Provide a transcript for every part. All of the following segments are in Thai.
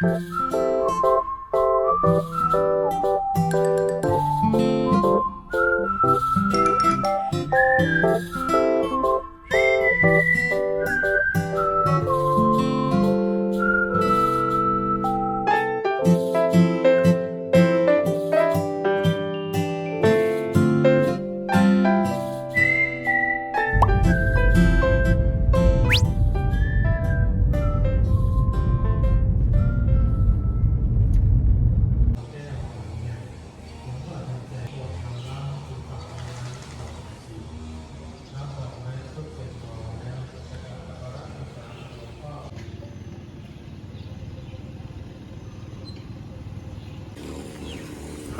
Thank you.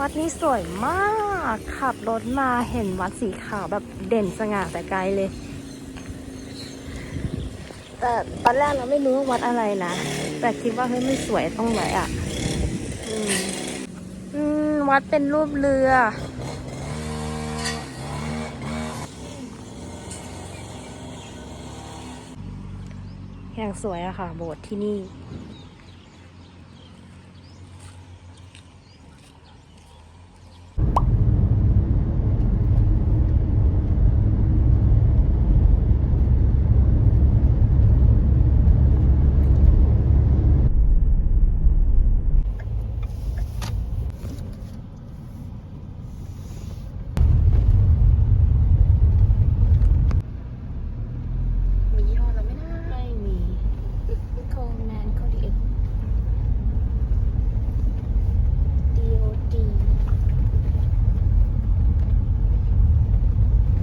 วัดนี้สวยมาก ขับรถมาเห็นวัดสีขาวแบบเด่นสง่าแต่ไกลเลย แต่ตอนแรกเราไม่รู้ว่าวัดอะไรนะ แต่คิดว่าเฮ้ยมันสวยตรงไหนอะอืมวัดเป็นรูปเรือ อย่างสวยอะค่ะ โบสถ์ที่นี่ มียี่ห้อเราไหมนะไม่มีโคแมนโคดีเอ็กดีโอดี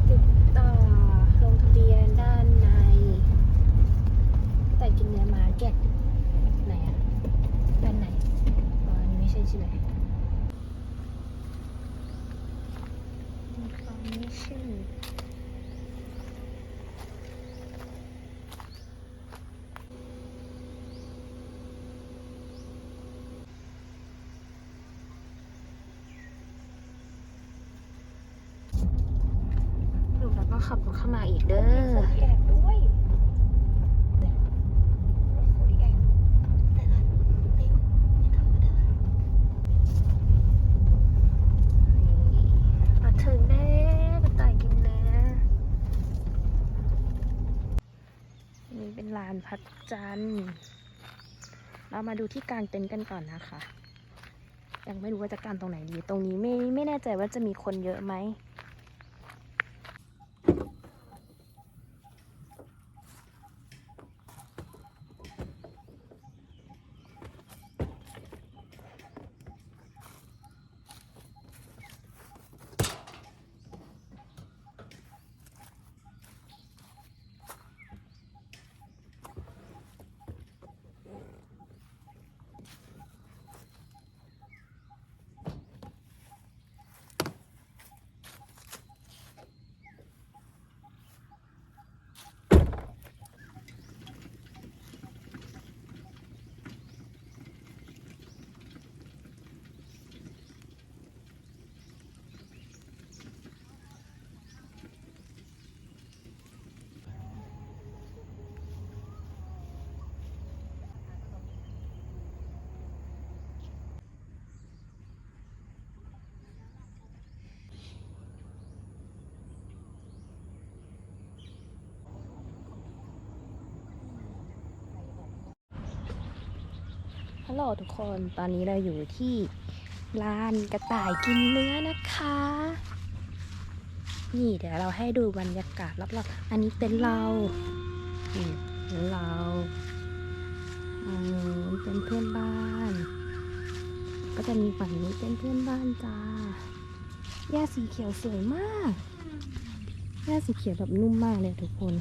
ติดต่อลงทะเบียนด้านใน แต่กินเนื้อมาร์เก็ตไหนอะด้านไหนอ๋ออันนี้ไม่ใช่ใช่ไหม information สรุปแล้ว ก็ขับรถเข้ามาอีกเด้อแอบด้วยโคดีแอบแต่ละเต็มไม่ธรรมดามาถึงแล้วกระต่ายกินเนื้อนี่เป็นลานพัดจันทร์เรามาดูที่กางเต็นท์กันก่อนนะคะ ยังไม่รู้ว่าจะกางตรงไหนดี ตรงนี้ไม่ไม่แน่ใจว่าจะมีคนเยอะไหม ลโหลทุกคนตอนนี้เราอยู่ที่ลานกระต่ายกินเนื้อนะคะ นี่เดี๋ยวเราให้ดูบรรยากาศรอบๆอันนี้เป็นเรานี่เป็นเราอันนู้เป็นเพื่อนบ้าน ก็จะมีฝั่งนี้เป็นเพื่อนบ้านจ้าหญ้าสีเขียวสวยมากหญ้าสีเขียวแบบนุ่มมากเลยทุกคน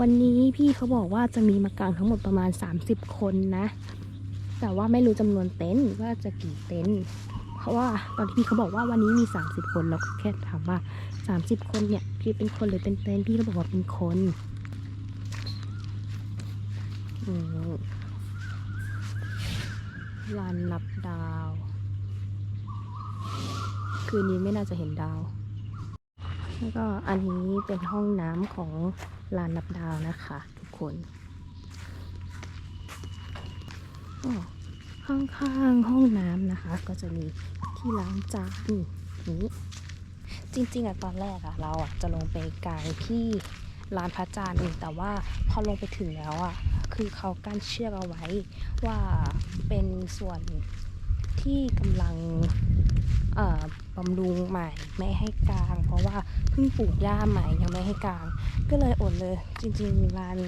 วันนี้พี่เขาบอกว่าจะมีมากางทั้งหมดประมาณ 30 คนนะ แต่ว่าไม่รู้จำนวนเต็นท์ว่าจะกี่เต็นท์เพราะว่าตอนที่พี่เขาบอกว่าวันนี้มี 30 คนเราก็แค่ถามว่า 30 คนเนี่ยพี่เป็นคนหรือเป็นเต็นท์พี่ก็บอกว่าเป็นคนลานนับดาว คืนนี้ไม่น่าจะเห็นดาว แล้วก็อันนี้เป็นห้องน้ำของลานนับดาวนะคะ ทุกคนอ้อ ข้างๆห้องน้ำนะคะ ก็จะมีที่ล้างจานนี้จริงๆอะตอนแรกอะเราอะจะลงไปกางที่ลานพระจันทร์แต่ว่าพอลงไปถึงแล้วอะคือเขากั้นเชือกเอาไว้ว่าเป็นส่วนที่กำลังบำรุงใหม่ไม่ให้กลาง เพราะว่าเพิ่งปลูกหญ้าใหม่ยังไม่ให้กลาง ก็เลยอดเลย จริงๆลาน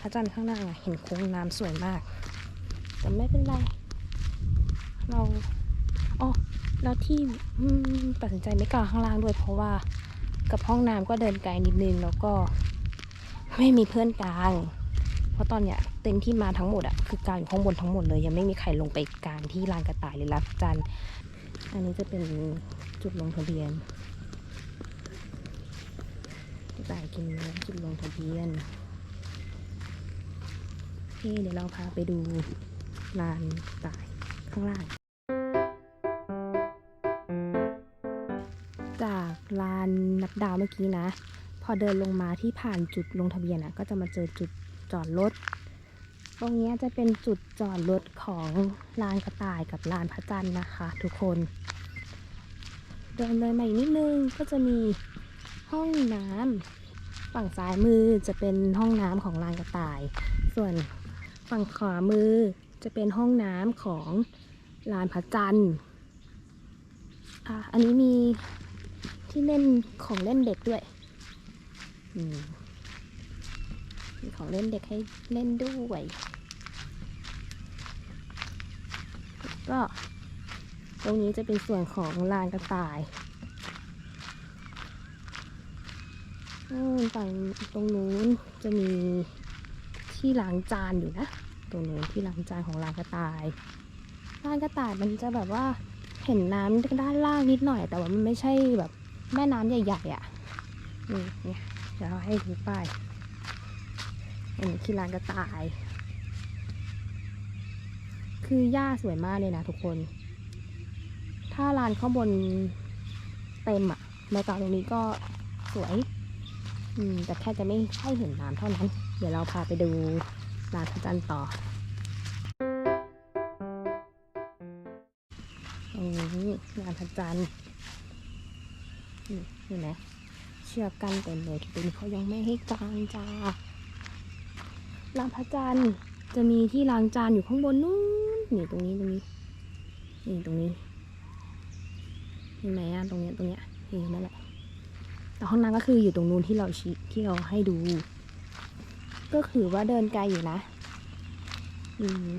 พระจันทร์ข้างล่าเห็นโค้งน้ำสวยมาก แต่ไม่เป็นไร เราอ๋อแล้วที่ตัดสินใจไม่กลาข้างล่างด้วยเพราะว่ากับห้องน้ำก็เดินไกลนิดนึงแล้วก็ไม่มีเพื่อนกลาง เพราะตอนเนี้ยเต็นที่มาทั้งหมดอะคือกลางอยู่ข้างบนทั้งหมดเลย ยังไม่มีใครลงไปกลางที่ลานกระต่ายหรือลานพระจันอันนี้จะเป็นจุดลงทะเบียนกระต่ายกินเนื้อจุดลงทะเบียนโอเคเดี๋ยวเราพาไปดูลานกระต่าย ข้างล่าง จากลานนับดาวเมื่อกี้นะ พอเดินลงมาที่ผ่านจุดลงทะเบียนอะก็จะมาเจอจุดจอดรถ ตรงนี้จะเป็นจุดจอดรถของลานกระต่ายกับลานพระจันทร์นะคะ ทุกคน เดินเลยมาอีกนิดนึงก็จะมีห้องน้ำฝั่งซ้ายมือจะเป็นห้องน้ำของลานกระต่าย ส่วนฝั่งขวามือจะเป็นห้องน้ำของ ลานพระจันทร์อะอันนี้มีที่เล่นของเล่นเด็กด้วยมีของเล่นเด็กให้เล่นด้วย ก็ตรงนี้จะเป็นส่วนของลานกระต่ายฝั่งตรงนู้นจะมีที่ล้างจานอยู่นะ ตรงนู้นที่ล้างจานของลานกระต่าย ลานกระต่ายมันจะแบบว่าเห็นน้ำด้านล่างนิดหน่อย แต่ว่ามันไม่ใช่แบบแม่น้ำใหญ่ๆอะ่ะนี่เนี่ยเดี๋ยวเราให้ดูป้ายอันนี้คือลานกระต่าย คือหญ้าสวยมากเลยนะทุกคน ถ้าลานข้างบนเต็มอะมาจากตรงนี้ก็สวย อืมแต่แค่จะไม่ใช่เห็นน้ำเท่านั้น เดี๋ยวเราพาไปดูลานพระจันทร์ต่อ จันนี่เห็นไหมเชือกกันเต็มเลยที่เป็นเขายังไม่ให้กลางจ้าลานพระจันทร์จะมีที่ล้างจานอยู่ข้างบนนู้นนี่ตรงนี้ตรงนี้นี่ตรงนี้เห็นไหมอะตรงเนี้ยตรงเนี้ยเห็นนั่นแหละแต่ห้องน้ำก็คืออยู่ตรงนู้นที่เราชี้ที่เราให้ดู ก็คือว่าเดินไกลอยู่นะอืมอืม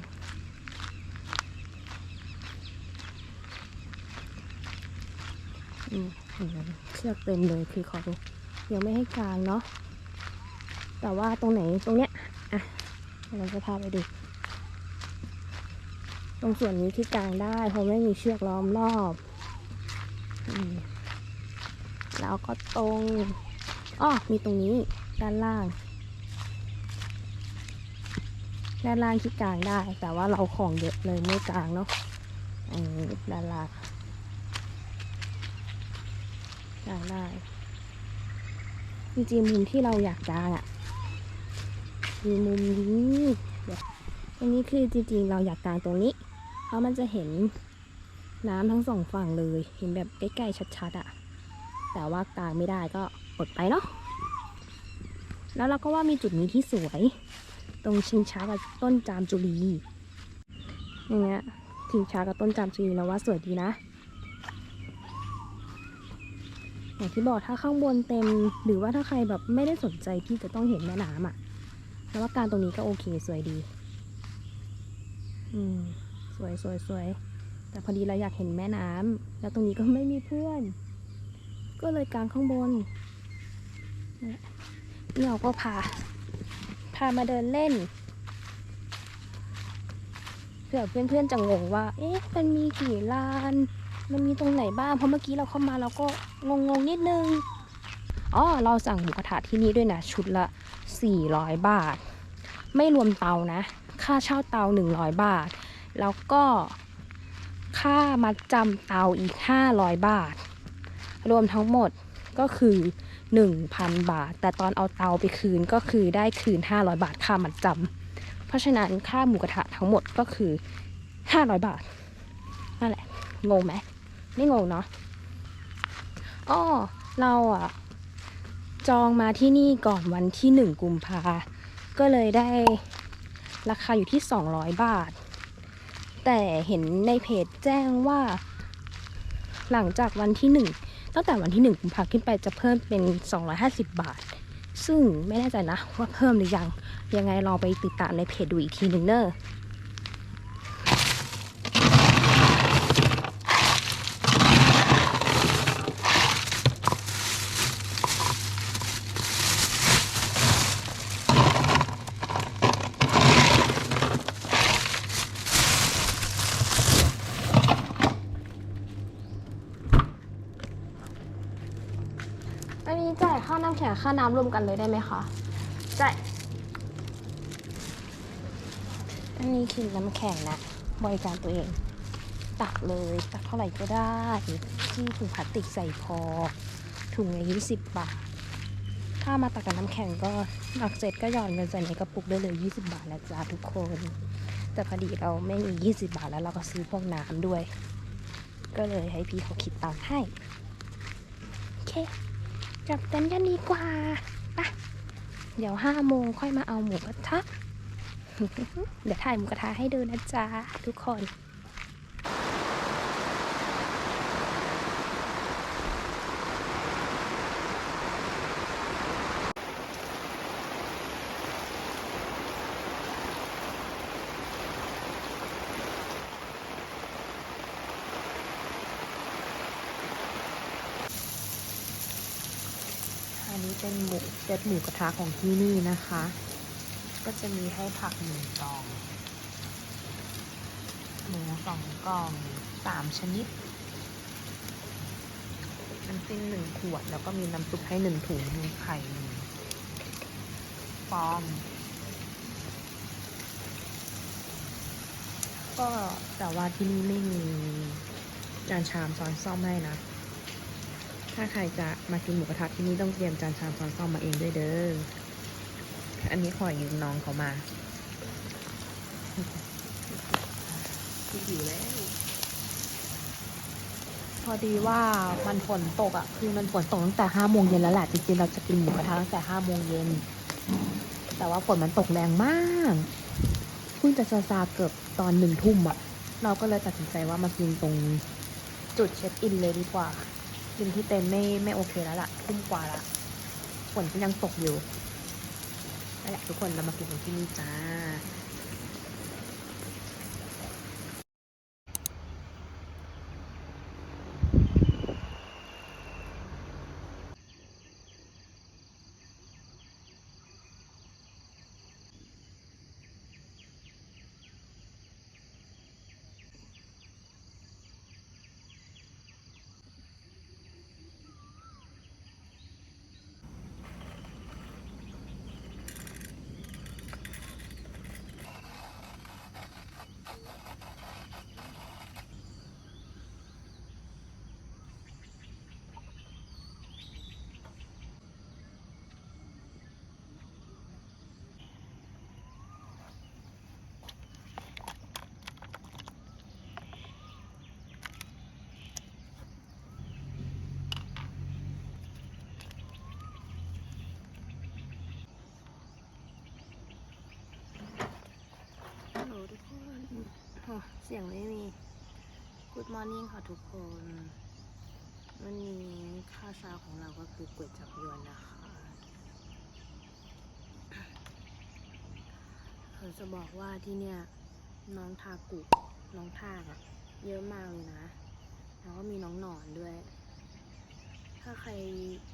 เชือกเต็มเลยคือเขายังไม่ให้กลางเนาะแต่ว่าตรงไหนตรงเนี้ยอะเราจะพาไปดู ตรงส่วนนี้ที่กลางได้เพราะไม่มีเชือกล้อมรอบอแล้วก็ตรงอ้อมีตรงนี้ด้านล่างด้านล่างที่กลางได้ แต่ว่าเราของเยอะเลยไม่กลางเนาะอันนี้ด้านล่าง กลางได้ จริงๆมุมที่เราอยากกลางอะ่ะคือมุมนี้เดี๋ยวตรงนี้คือจริงๆเราอยากกางตรงนี้ เพราะมันจะเห็นน้ำทั้งสองฝั่งเลย เห็นแบบใกล้ๆชัดๆอะ่ะ แต่ว่ากลางไม่ได้ก็อดไปเนาะ แล้วเราก็ว่ามีจุดนี้ที่สวย ตรงชิงช้ากับต้นจามจุลีอย่างเงี้ยชิงช้ากับต้นจามจุลีเราว่าสวยดีนะ อย่างที่บอกถ้าข้างบนเต็ม หรือว่าถ้าใครแบบไม่ได้สนใจที่จะต้องเห็นแม่น้ำอะแล้วว่าการตรงนี้ก็โอเคสวยดี อืม สวยสวยสวยแต่พอดีเราอยากเห็นแม่น้ำแล้วตรงนี้ก็ไม่มีเพื่อน ก็เลยกางข้างบนเนี่ยเราก็พา พามาเดินเล่นเผื่อเพื่อนๆจะงงว่า เอ๊ะ มันมีกี่ลาน มันมีตรงไหนบ้าง เพราะเมื่อกี้เราเข้ามาเราก็งงๆนิดนึง อ๋อ เราสั่งหมูกระทะที่นี่ด้วยนะ ชุดละ 400 บาท ไม่รวมเตานะ ค่าเช่าเตา 100 บาท แล้วก็ค่ามัดจำเตาอีก 500 บาท รวมทั้งหมดก็คือ 1,000 บาท แต่ตอนเอาเตาไปคืนก็คือได้คืน 500 บาทค่ามัดจำเพราะฉะนั้นค่าหมูกระทะทั้งหมดก็คือห้าร้อยบาทนั่นแหละงงไหม ไม่งงเนาะอ้อเราอะจองมาที่นี่ก่อนวันที่หนึ่งกุมภาก็เลยได้ราคาอยู่ที่ 200 บาท แต่เห็นในเพจแจ้งว่า หลังจากวันที่หนึ่งตั้งแต่วันที่หนึ่งกุมภาขึ้นไปจะเพิ่มเป็น 250 บาท ซึ่งไม่แน่ใจนะว่าเพิ่มหรือยัง ยังไงลองไปติดตามในเพจดูอีกทีหนึ่งเนอะ อันนี้จ่ายค่าน้ำแข็ง ค่าน้ำรวมกันเลยได้ไหมคะจ่ายอันนี้คือน้ำแข็งนะบริการตัวเอง ตักเลย ตักเท่าไหร่ก็ได้ ที่ถุงพลาสติกใส่พอ ถุงละยี่สิบบาท ถ้ามาตักกับน้ำแข็งก็ตักเสร็จก็หย่อนเงินใส่ในกระปุกได้เลย 20 บาทนะจ๊ะทุกคน แต่พอดีเราไม่มี 20 บาทแล้วเราก็ซื้อพวกน้ำด้วย ก็เลยให้พี่เขาคิดตังค์ให้ โอเค จับเต็นท์กันดีกว่าไปะเดี๋ยวห้าโมงค่อยมาเอาหมูกระทะ เดี๋ยวถ่ายหมูกระทะให้ดูนะจ๊ะทุกคนนี้ เป็นหมูเซตหมูกระทะของที่นี่นะคะ ก็จะมีให้ผักหนึ่งกล่อง หมูสองกล่องสามชนิด น้ำจิ้มหนึ่งขวด แล้วก็มีน้ำซุปให้หนึ่งถุง มีไข่หนึ่งฟอง ก็แต่ว่าที่นี่ไม่มีจานชามซ้อนซ่อมให้นะ ถ้าใครจะมากินหมูกระทะที่นี่ต้องเตรียมจานชามช้อนซ่อมมาเองด้วยเด้อ อันนี้ขอยืมน้องเขามาพี่หิวแล้ว พอดีว่ามันฝนตกอะ คือมันฝนตกตั้งแต่ห้าโมงเย็นแล้วแหละจริงๆเราจะกินหมูกระทะตั้งแต่ห้าโมงเย็น แต่ว่าฝนมันตกแรงมากเพิ่งจะซาซาเกือบตอนหนึ่งทุ่มอะ เราก็เลยตัดสินใจว่ามากินตรงจุดเช็คอินเลยดีกว่า กินที่เต็นไม่ไม่โอเคแล้วล่ะทุ่มกว่าละฝนก็ยังตกอยู่นั่นแหละทุกคนเรามากินกันที่นี่จ้า ฮัลโหลทุกคนโอ้ เสียงไม่มี Good morning ค่ะทุกคน วันนี้ข้าวเช้าของเราก็คือก๋วยจับยวนนะคะเขาจะบอกว่าที่เนี่ยน้องทากุน้องทากอะเยอะมากเลยนะ แล้วก็มีน้องหนอนด้วย ถ้าใคร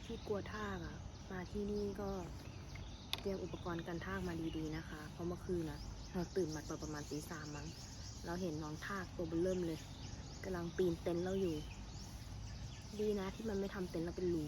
ที่กลัวทากอะมาที่นี่ก็เตรียมอุปกรณ์กันทากมาดีๆนะคะ เพราะเมื่อคืนนะเราตื่นมาตอนประมาณตีสามมั้ง เราเห็นน้องทากตัวเบลเริ่มเลยกำลังปีนเต็นท์เราอยู่ ดีนะที่มันไม่ทำเต็นท์เราเป็นรู